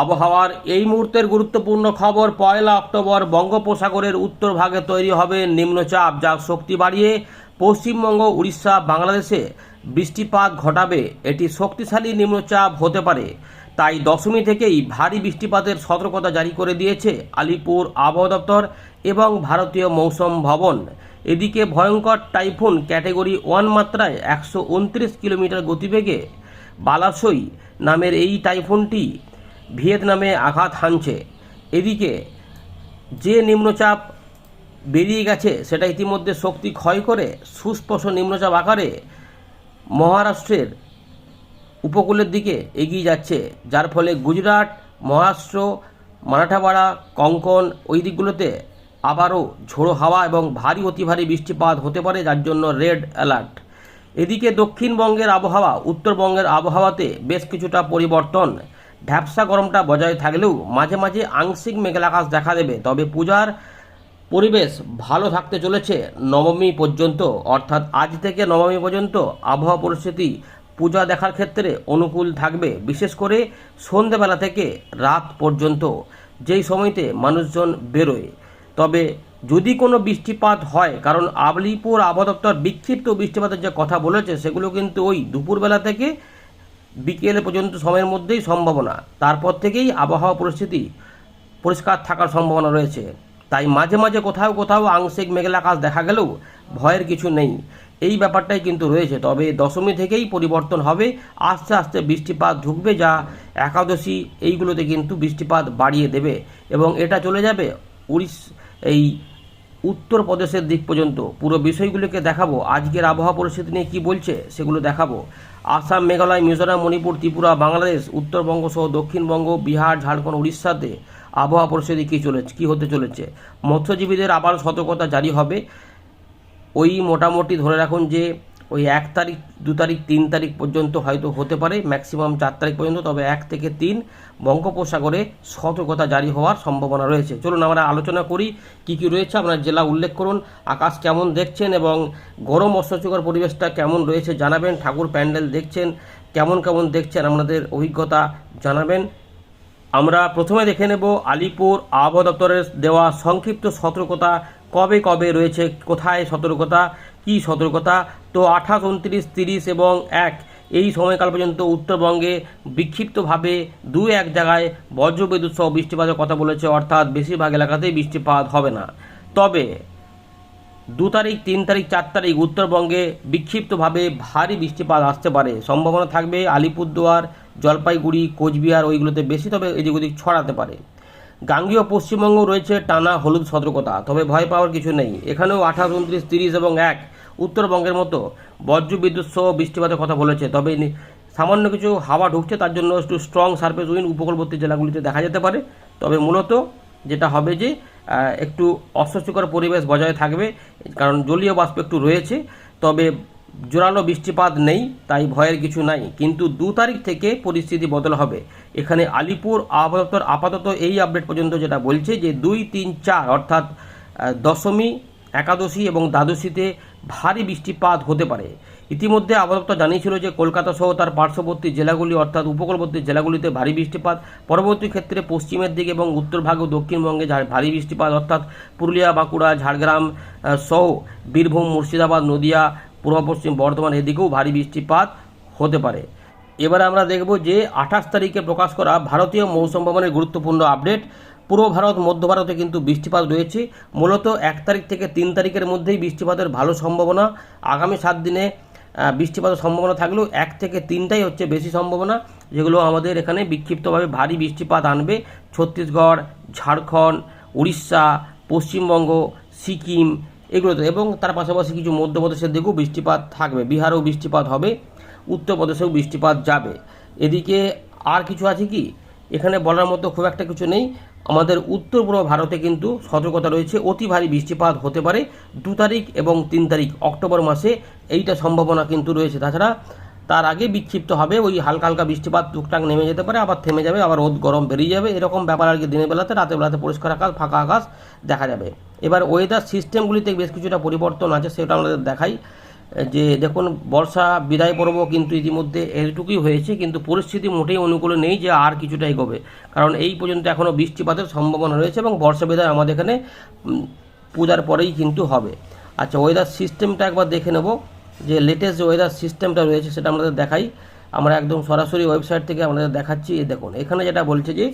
আবহাওয়ার এই মুহূর্তের গুরুত্বপূর্ণ খবর, পয়লা অক্টোবর বঙ্গোপসাগরের উত্তর ভাগে তৈরি হবে নিম্নচাপ, যা শক্তি বাড়িয়ে পশ্চিমবঙ্গ, উড়িষ্যা, বাংলাদেশে বৃষ্টিপাত ঘটাবে। এটি শক্তিশালী নিম্নচাপ হতে পারে। তাই দশমী থেকেই ভারী বৃষ্টিপাতের সতর্কতা জারি করে দিয়েছে আলিপুর আবহাওয়া দপ্তর এবং ভারতীয় মৌসুম ভবন। এদিকে ভয়ঙ্কর টাইফুন ক্যাটেগরি ওয়ান মাত্রায় একশো উনত্রিশ কিলোমিটার গতিবেগে বালাসই নামের এই টাইফুনটি ভিয়েতনামে আঘাত হানছে। এদিকে যে নিম্নচাপ বেরিয়ে গেছে, সেটা ইতিমধ্যে শক্তি ক্ষয় করে সুস্পষ্ট নিম্নচাপ আকারে মহারাষ্ট্রের উপকূলের দিকে এগিয়ে যাচ্ছে, যার ফলে গুজরাট, মহারাষ্ট্র মারাঠাওয়াড়া কঙ্কন ওই দিকগুলোতে আবারও ঝোড়ো হাওয়া এবং ভারী, অতি ভারী বৃষ্টিপাত হতে পারে, যার জন্য রেড অ্যালার্ট। এদিকে দক্ষিণবঙ্গের আবহাওয়া, উত্তরবঙ্গের আবহাওয়াতে বেশ কিছুটা পরিবর্তন। ভ্যাবসা গরমটা বজায় থাকলেও মাঝে মাঝে আংশিক মেঘলা আকাশ দেখা দেবে। তবে পূজার পরিবেশ ভালো থাকতে চলেছে নবমী পর্যন্ত। অর্থাৎ আজ থেকে নবমী পর্যন্ত আবহাওয়া পরিস্থিতি পূজা দেখার ক্ষেত্রে অনুকূল থাকবে। বিশেষ করে সন্ধেবেলা থেকে রাত পর্যন্ত, যেই সময়তে মানুষজন বেরোয়। তবে যদি কোনো বৃষ্টিপাত হয়, কারণ আবলিপুর আবহাওয়া দপ্তর বিক্ষিপ্ত বৃষ্টিপাতের যে কথা বলেছে, সেগুলো কিন্তু ওই দুপুরবেলা থেকে বিকেল পর্যন্ত সময়ের মধ্যেই সম্ভাবনা। তারপর থেকেই আবহাওয়া পরিস্থিতি পরিষ্কার থাকার সম্ভাবনা রয়েছে। তাই মাঝে মাঝে কোথাও কোথাও আংশিক মেঘলা আকাশ দেখা গেলেও ভয়ের কিছু নেই। এই ব্যাপারটাই কিন্তু রয়েছে। তবে দশমী থেকেই পরিবর্তন হবে। আস্তে আস্তে বৃষ্টিপাত ঢুকবে যা একাদশী এইগুলোতে কিন্তু বৃষ্টিপাত বাড়িয়ে দেবে। এবং এটা চলে যাবে উড়িষ এই উত্তরপ্রদেশের দিক পর্যন্ত। পুরো বিষয়গুলিকে দেখাবো। আজকের আবহাওয়া পরিস্থিতি নিয়ে কী বলছে সেগুলো দেখাবো। আসাম, মেঘালয়, মিজোরাম, মণিপুর, ত্রিপুরা, বাংলাদেশ উত্তরবঙ্গ সহ দক্ষিণবঙ্গ, বিহার, ঝাড়খণ্ড, উড়িষ্যাতে আবহাওয়া পরিস্থিতি কী চলেছে, কী হতে চলেছে? মৎস্যজীবীদের আবার সতর্কতা জারি হবে। ওই মোটামুটি ধরে রাখুন যে ওই এক তারিখ, দু তারিখ, তিন তারিখ পর্যন্ত হয়তো হতে পারে ম্যাক্সিমাম চার তারিখ পর্যন্ত, তবে এক থেকে তিন বঙ্গোপসাগরে সতর্কতা জারি হওয়ার সম্ভাবনা রয়েছে। চলুন আমরা আলোচনা করি, কি কি রয়েছে আপনার জেলা উল্লেখ করুন, আকাশ কেমন দেখছেন এবং গরম অস্বস্তিকর পরিবেশটা কেমন রয়েছে জানাবেন, ঠাকুর প্যান্ডেল দেখছেন, কেমন কেমন দেখছেন আপনাদের অভিজ্ঞতা জানাবেন। আমরা প্রথমে দেখে নেব আলিপুর আবহাওয়া দপ্তরের দেওয়া সংক্ষিপ্ত সতর্কতা, কবে কবে রয়েছে, কোথায় সতর্কতা, কি সতর্কতা তো আঠাশ, উনত্রিশ, তিরিশ এবং এক। এই সময়কাল পর্যন্ত উত্তরবঙ্গে বিক্ষিপ্তভাবে দু এক জায়গায় বজ্রবিদ্যুৎ সহ বৃষ্টিপাতের কথা বলেছে, অর্থাৎ বেশিরভাগ এলাকাতেই বৃষ্টিপাত হবে না। তবে দু তারিখ, তিন তারিখ, চার তারিখ উত্তরবঙ্গে বিক্ষিপ্তভাবে ভারী বৃষ্টিপাত আসতে পারে। সম্ভাবনা থাকবে আলিপুরদুয়ার, জলপাইগুড়ি, কোচবিহার ওইগুলোতে বেশি, তবে এদিক ওদিক ছড়াতে পারে। গাঙ্গীয় পশ্চিমবঙ্গ রয়েছে টানা হলুদ সতর্কতা, তবে ভয় পাওয়ার কিছু নেই। এখানেও আঠাশ, উনত্রিশ, তিরিশ এবং এক উত্তরবঙ্গের মতো বজ্র বিদ্যুৎ সহ বৃষ্টিপাতের কথা বলেছে। তবে সামান্য কিছু হাওয়া ঢুকছে, তার জন্য একটু স্ট্রং সার্ফেস উইন উপকূলবর্তী জেলাগুলিতে দেখা যেতে পারে। তবে মূলত যেটা হবে যে একটু অস্বস্তিকর পরিবেশ বজায় থাকবে, কারণ জলীয় বাষ্প একটু রয়েছে। তবে জোরালো বৃষ্টিপাত নেই, তাই ভয়ের কিছু নাই। কিন্তু দু তারিখ থেকে পরিস্থিতি বদল হবে। এখানে আলিপুর দপ্তর আপাতত এই আপডেট পর্যন্ত যেটা বলছে যে দুই তিন চার, অর্থাৎ দশমী একাদশী এবং দ্বাদশীতে ভারী বৃষ্টিপাত হতে পারে। ইতিমধ্যে আবহাওয়া জানিয়েছিল যে, কলকাতা সহ তার পার্শ্ববর্তী জেলাগুলি, অর্থাৎ উপকূলবর্তী জেলাগুলিতে ভারী বৃষ্টিপাত, পরবর্তী ক্ষেত্রে পশ্চিমের দিকে এবং উত্তরভাগ ও দক্ষিণবঙ্গে ভারী বৃষ্টিপাত, অর্থাৎ পুরুলিয়া, বাঁকুড়া, ঝাড়গ্রাম সহ বীরভূম, মুর্শিদাবাদ, নদিয়া, পূর্ব পশ্চিম, বর্ধমান এদিকেও ভারী বৃষ্টিপাত হতে পারে। এবারে আমরা দেখব যে, আঠাশ তারিখে প্রকাশ করা ভারতীয় মৌসুম ভবনের গুরুত্বপূর্ণ আপডেট। পূর্ব ভারত, মধ্য ভারতে কিন্তু বৃষ্টিপাত রয়েছে। মূলত এক তারিখ থেকে তিন তারিখের মধ্যেই বৃষ্টিপাতের ভালো সম্ভাবনা, আগামী সাত দিনে বৃষ্টিপাতের সম্ভাবনা থাকলেও এক থেকে তিনটাই হচ্ছে বেশি সম্ভাবনা, যেগুলো আমাদের এখানে বিক্ষিপ্তভাবে ভারী বৃষ্টিপাত আনবে। ছত্তিশগড়, ঝাড়খণ্ড, উড়িষ্যা, পশ্চিমবঙ্গ, সিকিম এগুলোতে। এবং তার পাশাপাশি কিছু মধ্যপ্রদেশের দিকেও বৃষ্টিপাত থাকবে। বিহারেও বৃষ্টিপাত হবে, উত্তরপ্রদেশেও বৃষ্টিপাত যাবে। এদিকে আর কিছু আছে কি? এখানে বলার মতো খুব একটা কিছু নেই। আমাদের উত্তর পূর্ব ভারতে কিন্তু সতর্কতা রয়েছে। অতি ভারী বৃষ্টিপাত হতে পারে। দু তারিখ এবং তিন তারিখ অক্টোবর মাসে এইটা সম্ভাবনা কিন্তু রয়েছে। তাছাড়া তার আগে বিক্ষিপ্ত হবে। ওই হালকা হালকা বৃষ্টিপাত টুকটাক নেমে যেতে পারে, আবার থেমে যাবে, আবার রোদ গরম বেরিয়ে যাবে। এরকম ব্যাপার আর কি দিনের বেলাতে, রাতের বেলাতে পরিষ্কার আকাশ, ফাঁকা আকাশ দেখা যাবে। এবার ওয়েদার সিস্টেমগুলিতে বেশ কিছুটা পরিবর্তন আছে, সেটা আমাদের দেখাই। যে দেখুন, বর্ষা বিদায় পর্ব কিন্তু ইতিমধ্যে এটুকুই হয়েছে, কিন্তু পরিস্থিতি মোটেই অনুকূলে নেই যে আর কিছুটা এগোবে কারণ এই পর্যন্ত এখনও বৃষ্টিপাতের সম্ভাবনা রয়েছে এবং বর্ষা বিদায় আমাদের এখানে পূজার পরেই কিন্তু হবে। আচ্ছা ওয়েদার সিস্টেমটা একবার দেখে নেব, যে লেটেস্ট ওয়েদার সিস্টেমটা রয়েছে সেটা আমাদের দেখাই। আমরা একদম সরাসরি ওয়েবসাইট থেকে আমাদের দেখাচ্ছি। দেখুন, এখানে যেটা বলছে যে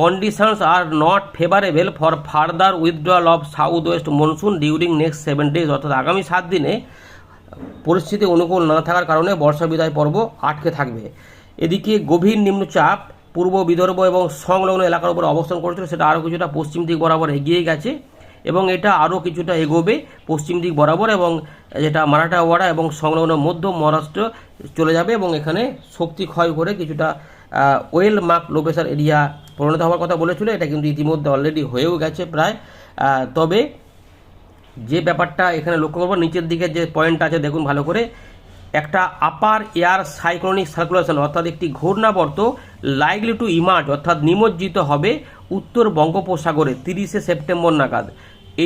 conditions are not favourable for further withdrawal of south west monsoon during next seven days অর্থাৎ আগামী সাত দিনে পরিস্থিতি অনুকূল না থাকার কারণে বর্ষা বিদায় পর্ব আটকে থাকবে। এদিকে গভীর নিম্নচাপ পূর্ব বিদর্ভ এবং সংলগ্ন এলাকার উপর অবস্থান করেছিল, সেটা আরও কিছুটা পশ্চিম দিক বরাবর এগিয়ে গেছে এবং এটা আরও কিছুটা এগোবে পশ্চিম দিক বরাবর এবং যেটা মারাঠাওয়াড়া এবং সংলগ্ন মধ্য মহারাষ্ট্র চলে যাবে এবং এখানে শক্তি ক্ষয় করে কিছুটা ওয়েল মার্ক লো এরিয়া পরিণত হওয়ার কথা বলেছিল, এটা কিন্তু ইতিমধ্যে অলরেডি হয়েও গেছে প্রায়। তবে যে ব্যাপারটা এখানে লক্ষ্য করব, নিচের দিকে যে পয়েন্ট আছে, দেখুন ভালো করে। একটা আপার এয়ার সাইক্লোনিক সার্কুলেশন অর্থাৎ একটি ঘূর্ণাবর্ত লাইকলি টু ইমার্জ অর্থাৎ নিমজ্জিত হবে উত্তর বঙ্গোপসাগরে, তিরিশে সেপ্টেম্বর নাগাদ।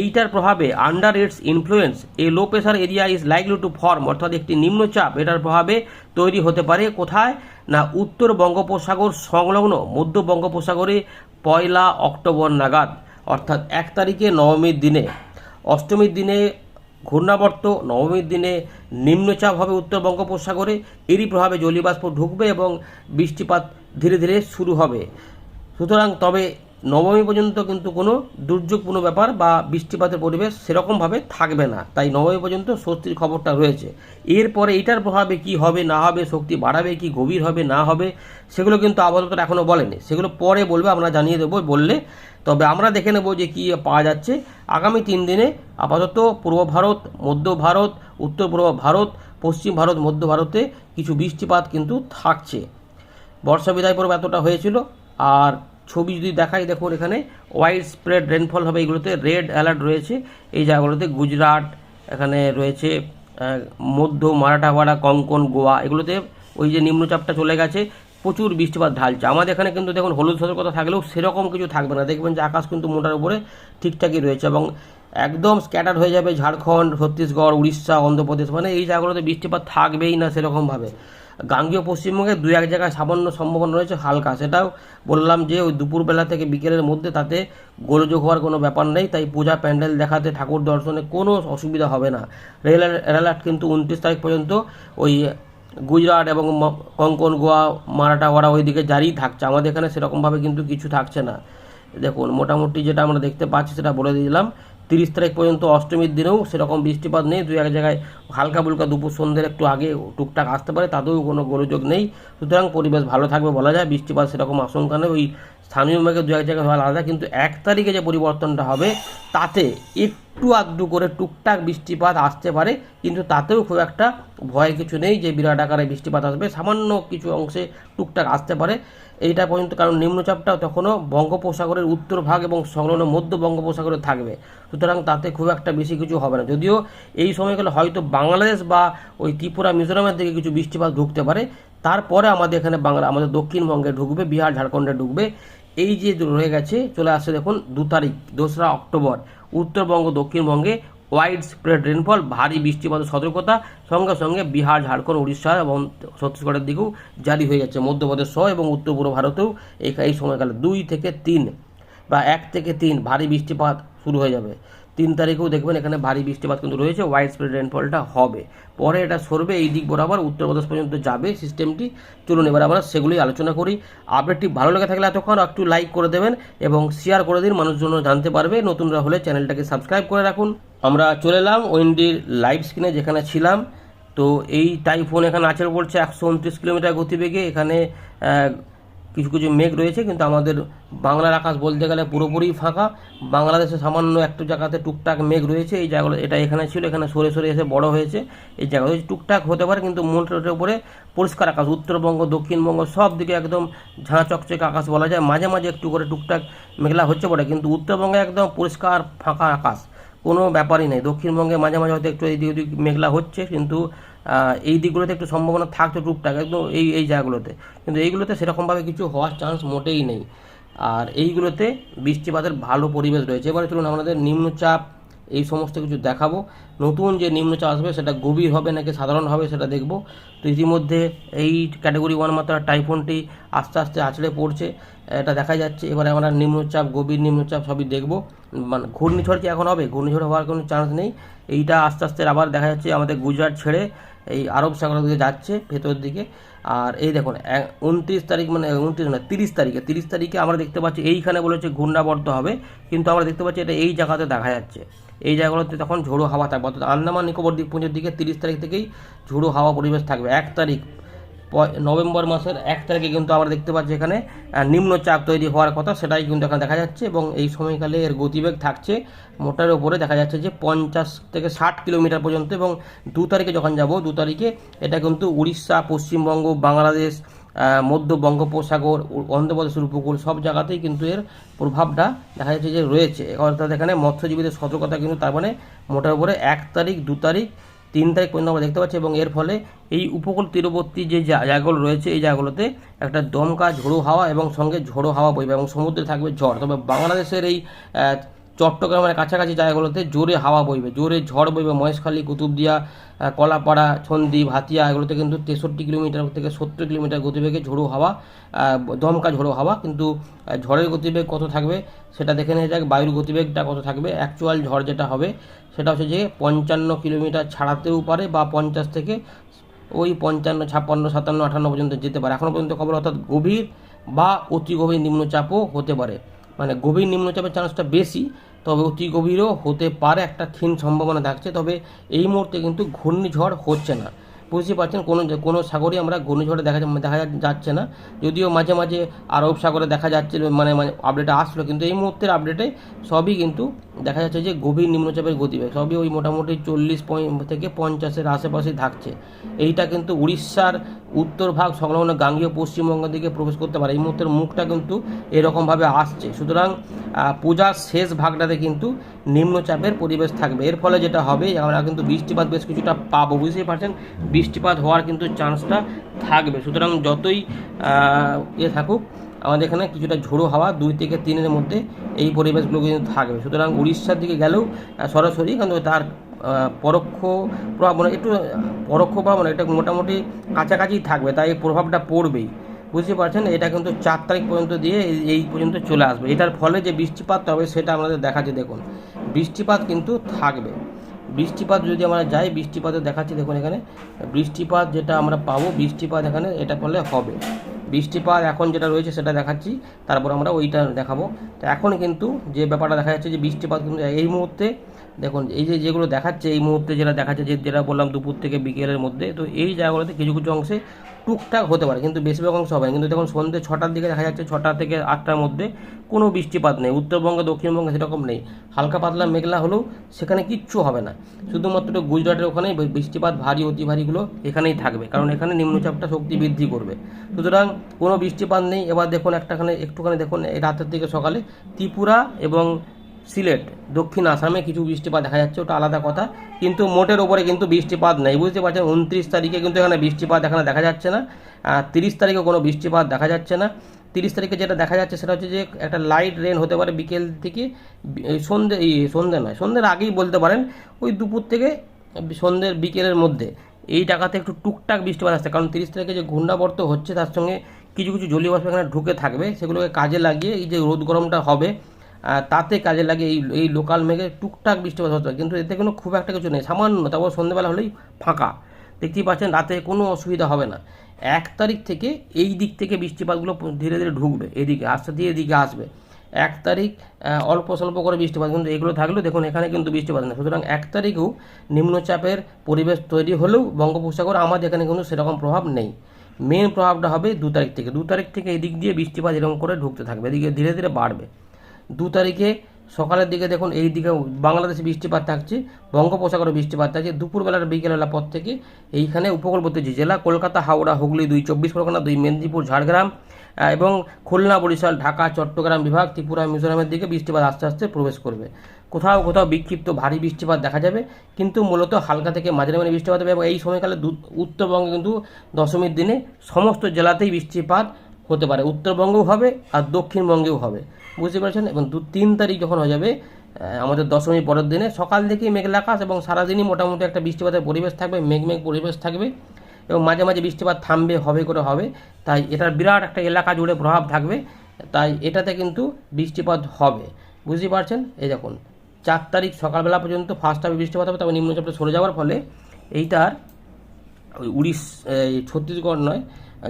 এইটার প্রভাবে under its influence a low pressure area is likely to form অর্থাৎ একটি নিম্নচাপ, এটার প্রভাবে তৈরি হতে পারে। কোথায়? না উত্তর বঙ্গোপসাগর সংলগ্ন মধ্য বঙ্গোপসাগরে পয়লা অক্টোবর নাগাদ, অর্থাৎ এক তারিখে নবমীর দিনে। অষ্টমীর দিনে ঘূর্ণাবর্ত, নবমীর দিনে নিম্নচাপ হবে উত্তর বঙ্গোপসাগরে, এরই প্রভাবে জলীয়বাষ্প ঢুকবে এবং বৃষ্টিপাত ধীরে ধীরে শুরু হবে। সুতরাং তবে নবমী পর্যন্ত কিন্তু কোনো দুর্যোগপূর্ণ ব্যাপার বা বৃষ্টিপাতের পরিবেশ সেরকমভাবে থাকবে না। তাই নবমী পর্যন্ত স্বস্তির খবরটা রয়েছে। এরপরে এটার প্রভাবে কি হবে, না হবে, শক্তি বাড়াবে কি, গভীর হবে, না হবে, সেগুলো কিন্তু আপাতত এখনও বলেনি। সেগুলো পরে বলবে, আমরা জানিয়ে দেবো বললে। তবে আমরা দেখে নেব যে কী পাওয়া যাচ্ছে। আগামী তিন দিনে আপাতত পূর্ব ভারত, মধ্য ভারত, উত্তর পূর্ব ভারত, পশ্চিম ভারত, মধ্য ভারতে কিছু বৃষ্টিপাত কিন্তু থাকছে। বর্ষা বিদায় পর্ব এতটা হয়েছিল। আর ছবি যদি দেখাই, দেখুন এখানে ওয়াইড স্প্রেড রেনফল হবে এগুলোতে রেড অ্যালার্ট রয়েছে। এই জায়গাগুলোতে গুজরাট, এখানে রয়েছে মধ্য মারাঠাওয়াড়া, কঙ্কন, গোয়া, এগুলোতে ওই যে নিম্নচাপটা চলে গেছে, প্রচুর বৃষ্টিপাত ঢালছে। আমাদের এখানে কিন্তু দেখুন, হলুদ সতর্কতা থাকলেও সেরকম কিছু থাকবে না। দেখবেন যে আকাশ কিন্তু মোটার উপরে ঠিকঠাকই রয়েছে এবং একদম স্ক্যাটার হয়ে যাবে ঝাড়খণ্ড, ছত্তিশগড়, উড়িষ্যা, অন্ধ্রপ্রদেশ। মানে এই জায়গাগুলোতে বৃষ্টিপাত থাকবেই না সেরকমভাবে। গাঙ্গীয় পশ্চিমবঙ্গে দু এক জায়গায় সামান্য সম্ভাবনা রয়েছে, হালকা। সেটাও বললাম যে ওই দুপুরবেলা থেকে বিকেলের মধ্যে তাতে গোলযোগ হওয়ার কোনো ব্যাপার নেই, তাই পূজা প্যান্ডেল দেখাতে ঠাকুর দর্শনে কোনো অসুবিধা হবে না। রেল অ্যালার্ট কিন্তু উনত্রিশ তারিখ পর্যন্ত ওই গুজরাট এবং কঙ্কন, গোয়া, মারাঠাওয়াড়া ওইদিকে জারি থাকছে। আমাদের এখানে সেরকমভাবে কিন্তু কিছু থাকছে না। দেখুন, মোটামুটি যেটা আমরা দেখতে পাচ্ছি সেটা বলে দিলাম। তিরিশ তারিখ পর্যন্ত অষ্টমীর দিনেও সেরকম বৃষ্টিপাত নেই দু এক জায়গায় হালকা বুলকা দুপুর সন্ধ্যের একটু আগে টুকটাক আসতে পারে, তাতেও কোনো গোলযোগ নেই। সুতরাং পরিবেশ ভালো থাকবে বলা যায়, বৃষ্টিপাত সেরকম আশঙ্কা নেই, ওই স্থানীয় মেঘে দু এক জায়গায় আলাদা, কিন্তু এক তারিখে যে পরিবর্তনটা হবে, তাতে একটু আধটু করে টুকটাক বৃষ্টিপাত আসতে পারে, কিন্তু তাতেও খুব একটা ভয় কিছু নেই যে বিরাট আকারে বৃষ্টিপাত আসবে, সামান্য কিছু অংশে টুকটাক আসতে পারে। এইটা পর্যন্ত কারণ নিম্নচাপটাও তখনও বঙ্গোপসাগরের উত্তর ভাগ এবং সংলগ্ন মধ্য বঙ্গোপসাগরে থাকবে। সুতরাং তাতে খুব একটা বেশি কিছু হবে না। যদিও এই সময়কালে হয়তো বাংলাদেশ বা ওই ত্রিপুরা, মিজোরামের দিকে কিছু বৃষ্টিপাত ঢুকতে পারে। তারপরে আমাদের এখানে বাংলা, আমাদের দক্ষিণবঙ্গে ঢুকবে, বিহার, ঝাড়খণ্ডে ঢুকবে। এই যে রয়ে গেছে, চলে আসছে দেখুন দু তারিখ, দোসরা অক্টোবর। উত্তরবঙ্গ, দক্ষিণবঙ্গে ওয়াইড স্প্রেড রেনফল ভারী বৃষ্টিপাত সতর্কতা, সঙ্গে সঙ্গে বিহার, ঝাড়খণ্ড, উড়িষ্যা এবং ছত্তিশগড়ের দিকেও জারি হয়ে যাচ্ছে। মধ্যপ্রদেশ সহ এবং উত্তর পূর্ব ভারতেও এই সময়কালে দুই থেকে তিন বা এক থেকে তিন ভারী বৃষ্টিপাত শুরু হয়ে যাবে। তিন তারিখেও দেখবেন এখানে ভারী বৃষ্টিপাত কিন্তু রয়েছে ওয়াইড স্প্রেড রেনফলটা হবে। পরে এটা সরবে এই দিক বরাবর উত্তরপ্রদেশ পর্যন্ত যাবে সিস্টেমটি চলুন এবার আমরা সেগুলোই আলোচনা করি। আপডেটটি ভালো লেগে থাকলে এতক্ষণ একটু লাইক করে দেবেন এবং শেয়ার করে দিন, মানুষজন জানতে পারবে। নতুনরা হলে চ্যানেলটাকে সাবস্ক্রাইব করে রাখুন। আমরা চলে এলাম ওয়েন্ডির লাইভ স্ক্রিনে যেখানে ছিলাম। তো এই টাইফোন এখানে আছড় পড়ছে একশো উনত্রিশ কিলোমিটার গতিবেগে। এখানে কিছু কিছু মেঘ রয়েছে, কিন্তু আমাদের বাংলার আকাশ বলতে গেলে পুরোপুরি ফাঁকা। বাংলাদেশে সামান্য একটু জায়গাতে টুকটাক মেঘ রয়েছে, এই জায়গাগুলো, এটা এখানে ছিল, এখানে সরে সরে এসে বড় হয়েছে। এই জায়গাগুলো টুকটাক হতে পারে, কিন্তু মোটের উপরে পরিষ্কার আকাশ, উত্তরবঙ্গ, দক্ষিণবঙ্গ, সব দিকে একদম ঝাঁ চকচকে আকাশ বলা যায়। মাঝে মাঝে একটু করে টুকটাক মেঘলা হচ্ছে পড়ে কিন্তু উত্তরবঙ্গে একদম পরিষ্কার ফাঁকা আকাশ। কোনো ব্যাপারই নেই। দক্ষিণবঙ্গে মাঝে মাঝে হয়তো একটু এদিক ওদিক মেঘলা হচ্ছে, কিন্তু এই দিকগুলোতে একটু সম্ভাবনা থাকছে টুকটাক, একদম এই এই জায়গাগুলোতে। কিন্তু এইগুলোতে সেরকমভাবে কিছু হওয়ার চান্স মোটেই নেই। আর এইগুলোতে বৃষ্টিপাতের ভালো পরিবেশ রয়েছে। এবারে চলুন আমাদের নিম্নচাপ এই সমস্ত কিছু দেখাবো। নতুন যে নিম্নচাপ আসবে সেটা গভীর হবে নাকি সাধারণ হবে, সেটা দেখব। তো ইতিমধ্যে এই ক্যাটাগরি ওয়ান মাত্রা টাইফোনটি আস্তে আস্তে আছড়ে পড়ছে, এটা দেখা যাচ্ছে। এবারে আমরা নিম্নচাপ, গভীর নিম্নচাপ সবই দেখব। মানে ঘূর্ণিঝড় কি এখন হবে? ঘূর্ণিঝড় হওয়ার কোনো চান্স নেই। এইটা আস্তে আস্তে আবার দেখা যাচ্ছে আমাদের গুজরাট ছেড়ে এই আরব সাগরের দিকে যাচ্ছে ভেতরের দিকে। আর এই দেখুন উনত্রিশ তারিখ মানে উনত্রিশ না তিরিশ তারিখে তিরিশ তারিখে আমরা দেখতে পাচ্ছি এইখানে বলেছে ঘূর্ণাবর্ত হবে, কিন্তু আমরা দেখতে পাচ্ছি এটা এই জায়গাতে দেখা যাচ্ছে। এই জায়গাগুলোতে তখন ঝোড়ো হাওয়া থাকবে, অর্থাৎ আন্দামান নিকোবর দ্বীপপুঞ্জের দিকে তিরিশ তারিখ থেকেই ঝোড়ো হাওয়া পরিবেশ থাকবে, এক তারিখ। নভেম্বর মাসের এক তারিখে কিন্তু আমরা দেখতে পাচ্ছি এখানে নিম্নচাপ তৈরি হওয়ার কথা, সেটাই কিন্তু এখানে দেখা যাচ্ছে এবং এই সময়কালে এর গতিবেগ থাকছে। মোটার উপরে দেখা যাচ্ছে যে পঞ্চাশ থেকে ষাট কিলোমিটার পর্যন্ত এবং দু তারিখে যখন যাব, দু তারিখে এটা কিন্তু উড়িষ্যা, পশ্চিমবঙ্গ, বাংলাদেশ মধ্য বঙ্গোপসাগর অন্ধ্রপ্রদেশের উপকূল সব জায়গাতেই কিন্তু এর প্রভাবটা দেখা যাচ্ছে যে রয়েছে। অর্থাৎ এখানে মৎস্যজীবীদের সতর্কতা কিন্তু তার মানে মোটার উপরে এক তারিখ, দু তারিখ তিন তারিখ পর্যন্ত আমরা দেখতে পাচ্ছি এবং এর ফলে এই উপকূল তীরবর্তী যে জায়গাগুলো রয়েছে, এই জায়গাগুলোতে একটা দমকা ঝোড়ো হাওয়া এবং সঙ্গে ঝোড়ো হাওয়া বইবে এবং সমুদ্রে থাকবে ঝড়। তবে বাংলাদেশের এই চট্টগ্রামের কাছাকাছি জায়গাগুলোতে জোরে হাওয়া বইবে, জোরে ঝড় বইবে। মহেশখালী, কুতুবদিয়া কলাপাড়া, ছন্দি, ভাতিয়া, এগুলোতে কিন্তু তেষট্টি কিলোমিটার থেকে সত্তর কিলোমিটার গতিবেগে ঝোড়ো হাওয়া দমকা ঝোড়ো হাওয়া, কিন্তু ঝড়ের গতিবেগ কত থাকবে সেটা দেখে নেওয়া যাক। বায়ুর গতিবেগটা কত থাকবে? অ্যাকচুয়াল ঝড় যেটা হবে, সেটা হচ্ছে যে পঞ্চান্ন কিলোমিটার ছাড়াতেও পারে বা পঞ্চাশ থেকে ওই পঞ্চান্ন, ছাপ্পান্ন, সাতান্ন আটান্ন পর্যন্ত যেতে পারে। এখনও পর্যন্ত খবর অর্থাৎ গভীর বা অতি গভীর নিম্নচাপও হতে পারে। মানে গভীর নিম্নচাপের চান্সটা বেশি তবে অতি গভীরও হতে পারে একটা ক্ষীণ সম্ভাবনা থাকছে, তবে এই মুহূর্তে কিন্তু ঘূর্ণিঝড় হচ্ছে না। বুঝতে পারছেন, কোনো কোনো সাগরে আমরা ঘূর্ণিঝড়ে দেখা দেখা যাচ্ছে না। যদিও মাঝে মাঝে আরব সাগরে দেখা যাচ্ছে মানে মানে আপডেট আসলো, কিন্তু এই মুহূর্তের আপডেটে সবই কিন্তু দেখা যাচ্ছে যে, গভীর নিম্নচাপের গতিবেগ। সবই ওই মোটামুটি চল্লিশ পয়েন্ট থেকে পঞ্চাশের আশেপাশে থাকছে। এইটা কিন্তু উড়িষ্যার উত্তর ভাগ সংলগ্ন গাঙ্গীয় পশ্চিমবঙ্গের দিকে প্রবেশ করতে পারে। এই মুহূর্তের মুখটা কিন্তু এরকমভাবে আসছে। সুতরাং পূজার শেষ ভাগটাতে কিন্তু নিম্নচাপের পরিবেশ থাকবে। এর ফলে যেটা হবে, আমরা কিন্তু বৃষ্টিপাত বেশ কিছুটা পাবো। বুঝতেই পারছেন? বৃষ্টিপাত হওয়ার কিন্তু চান্সটা থাকবে। সুতরাং যতই এ থাকুক আমাদের এখানে কিছুটা ঝোড়ো হাওয়া, দুই থেকে তিনের মধ্যে এই পরিবেশগুলো কিন্তু থাকবে। সুতরাং উড়িষ্যার দিকে গেলেও সরাসরি কিন্তু তার পরোক্ষ প্রভাব মানে একটু পরোক্ষ প্রভাব মানে এটা মোটামুটি কাছাকাছি থাকবে, তাই এই প্রভাবটা পড়বেই। বুঝতে পারছেন? এটা কিন্তু চার তারিখ পর্যন্ত দিয়ে এই- এই পর্যন্ত চলে আসবে। এটার ফলে যে বৃষ্টিপাত হবে সেটা আমাদের দেখাচ্ছে, দেখুন। বৃষ্টিপাত কিন্তু থাকবে। বৃষ্টিপাত যদি আমরা যাই বৃষ্টিপাতে দেখাচ্ছি, দেখুন এখানে। বৃষ্টিপাত যেটা আমরা পাবো, বৃষ্টিপাত এখানে এটা ফলে হবে। বৃষ্টিপাত এখন যেটা রয়েছে সেটা দেখাচ্ছি, তারপর আমরা ওইটা দেখাবো। তো এখন কিন্তু যে ব্যাপারটা দেখা যাচ্ছে যে বৃষ্টিপাত কিন্তু এই মুহূর্তে দেখুন, এই যে যেগুলো দেখাচ্ছে, এই মুহূর্তে যেটা দেখাচ্ছে, যে যেটা বললাম দুপুর থেকে বিকেলের মধ্যে, তো এই জায়গাগুলোতে কিছু কিছু অংশে টুকটাক হতে পারে, কিন্তু বেশিরভাগ অংশ হবে। কিন্তু দেখুন, সন্ধ্যে ছটার দিকে দেখা যাচ্ছে, ছটা থেকে আটটার মধ্যে কোনো বৃষ্টিপাত নেই। উত্তরবঙ্গে, দক্ষিণবঙ্গে সেরকম নেই। হালকা পাতলা মেঘলা হলেও সেখানে কিচ্ছু হবে না। শুধুমাত্র গুজরাটের ওখানেই বৃষ্টিপাত ভারী, অতি ভারীগুলো এখানেই থাকবে, কারণ এখানে নিম্নচাপটা শক্তি বৃদ্ধি করবে। সুতরাং কোনো বৃষ্টিপাত নেই। এবার দেখুন, একটাখানে, একটুখানি দেখুন রাতের থেকে সকালে ত্রিপুরা এবং সিলেট, দক্ষিণ আসামে কিছু বৃষ্টিপাত দেখা যাচ্ছে, ওটা আলাদা কথা। কিন্তু মোটের ওপরে কিন্তু বৃষ্টিপাত নেই, বুঝতে পারছেন? উনত্রিশ তারিখে কিন্তু এখানে বৃষ্টিপাত এখানে দেখা যাচ্ছে না তিরিশ তারিখে কোনো বৃষ্টিপাত দেখা যাচ্ছে না। তিরিশ তারিখে যেটা দেখা যাচ্ছে সেটা হচ্ছে যে একটা লাইট রেন হতে পারে বিকেল থেকে সন্ধে এই সন্ধে নয়, সন্ধ্যের আগেই বলতে পারেন, ওই দুপুর থেকে সন্ধ্যের বিকেলের মধ্যে। এই টাকাতে একটু টুকটাক বৃষ্টিপাত আসছে, কারণ তিরিশ তারিখে যে ঘূর্ণাবর্ত হচ্ছে, তার সঙ্গে কিছু কিছু জলীয় বাষ্প এখানে ঢুকে থাকবে, সেগুলোকে কাজে লাগিয়ে এই যে রোদ গরমটা হবে তাতে কাজে লাগে এই এই লোকাল মেঘে টুকটাক বৃষ্টিপাত হতে কিন্তু এতে কোনো খুব একটা কিছু নেই। সামান্য, তারপর সন্ধ্যেবেলা হলেই ফাঁকা। দেখতেই পাচ্ছেন, রাতে কোনো অসুবিধা হবে না। এক তারিখ থেকে এই দিক থেকে বৃষ্টিপাতগুলো ধীরে ধীরে ঢুকবে এদিকে, আস্তে দিয়ে এদিকে আসবে। এক তারিখ অল্প স্বল্প করে বৃষ্টিপাত, কিন্তু এগুলো থাকলেও দেখুন, এখানে কিন্তু বৃষ্টিপাত নেই। সুতরাং এক তারিখেও নিম্নচাপের পরিবেশ তৈরি হলেও বঙ্গোপসাগর, আমাদের এখানে কিন্তু সেরকম প্রভাব নেই। মেন প্রভাবটা হবে দু তারিখ থেকে। দু তারিখ থেকে এদিক দিয়ে বৃষ্টিপাত এরকম করে ঢুকতে থাকবে। এদিকে ধীরে ধীরে বাড়বে। দু তারিখে সকালের দিকে দেখুন এই দিকে বাংলাদেশে বৃষ্টিপাত থাকছে, বঙ্গোপসাগরে বৃষ্টিপাত থাকছে, দুপুরবেলার বিকেলবেলা পর থেকে এইখানে উপকূলবর্তী যে জেলা কলকাতা, হাওড়া, হুগলি, দুই চব্বিশ পরগনা, দুই মেদিনীপুর, ঝাড়গ্রাম এবং খুলনা, বরিশাল, ঢাকা, চট্টগ্রাম বিভাগ, ত্রিপুরা, মিজোরামের দিকে বৃষ্টিপাত আস্তে আস্তে প্রবেশ করবে। কোথাও কোথাও বিক্ষিপ্ত ভারী বৃষ্টিপাত দেখা যাবে, কিন্তু মূলত হালকা থেকে মাঝারি বৃষ্টিপাত হবে এবং এই সময়কালে উত্তরবঙ্গে কিন্তু দশমীর দিনে সমস্ত জেলাতেই বৃষ্টিপাত হতে পারে। উত্তরবঙ্গেও হবে আর দক্ষিণবঙ্গেও হবে। বুঝতে পারছেন? এবং দু, তিন তারিখ যখন হয়ে যাবে আমাদের দশমীর পরের দিনে, সকাল থেকেই মেঘলা আকাশ এবং সারাদিনই মোটামুটি একটা বৃষ্টিপাতের পরিবেশ থাকবে মেঘ মেঘ পরিবেশ থাকবে এবং মাঝে মাঝে বৃষ্টিপাত থামবে, হবে করে হবে। তাই এটার বিরাট একটা এলাকা জুড়ে প্রভাব থাকবে। তাই এটাতে কিন্তু বৃষ্টিপাত হবে। বুঝতে পারছেন? এই দেখুন, চার তারিখ সকালবেলা পর্যন্ত ফার্স্ট হাফে বৃষ্টিপাত হবে, তবে নিম্নচাপটা সরে যাওয়ার ফলে এইটার ওই উড়িষ এই ছত্তিশগড় নয়,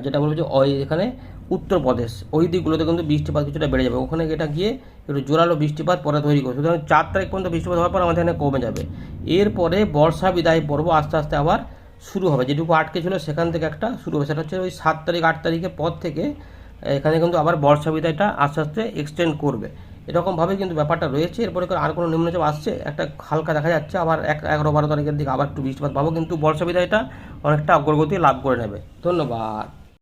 যেটা বলব যে এখানে উত্তরপ্রদেশ। ওই দিকগুলোতে কিন্তু বৃষ্টিপাত কিছুটা বেড়ে যাবে। ওখানে এটা গিয়ে একটু জোরালো বৃষ্টিপাত পরে তৈরি করবে। সুতরাং চার তারিখ পর্যন্ত বৃষ্টিপাত হওয়ার পর আমাদের এখানে কমে যাবে। এরপরে বর্ষা বিদায় পর্ব আস্তে আস্তে আবার শুরু হবে। যেটুকু আটকে ছিল সেখান থেকে একটা শুরু হবে। সেটা হচ্ছে ওই সাত তারিখ, আট তারিখের পর থেকে এখানে কিন্তু আবার বর্ষা বিদায়টা আস্তে আস্তে এক্সটেন্ড করবে। এরকমভাবে কিন্তু ব্যাপারটা রয়েছে। এরপরে আর কোনো নিম্নচাপ আসছে? একটা হালকা দেখা যাচ্ছে। আবার এক, এগারো বারো তারিখের দিকে আবার একটু বৃষ্টিপাত পাবো। কিন্তু বর্ষা বিদায়টা অনেকটা অগ্রগতি লাভ করে নেবে। ধন্যবাদ।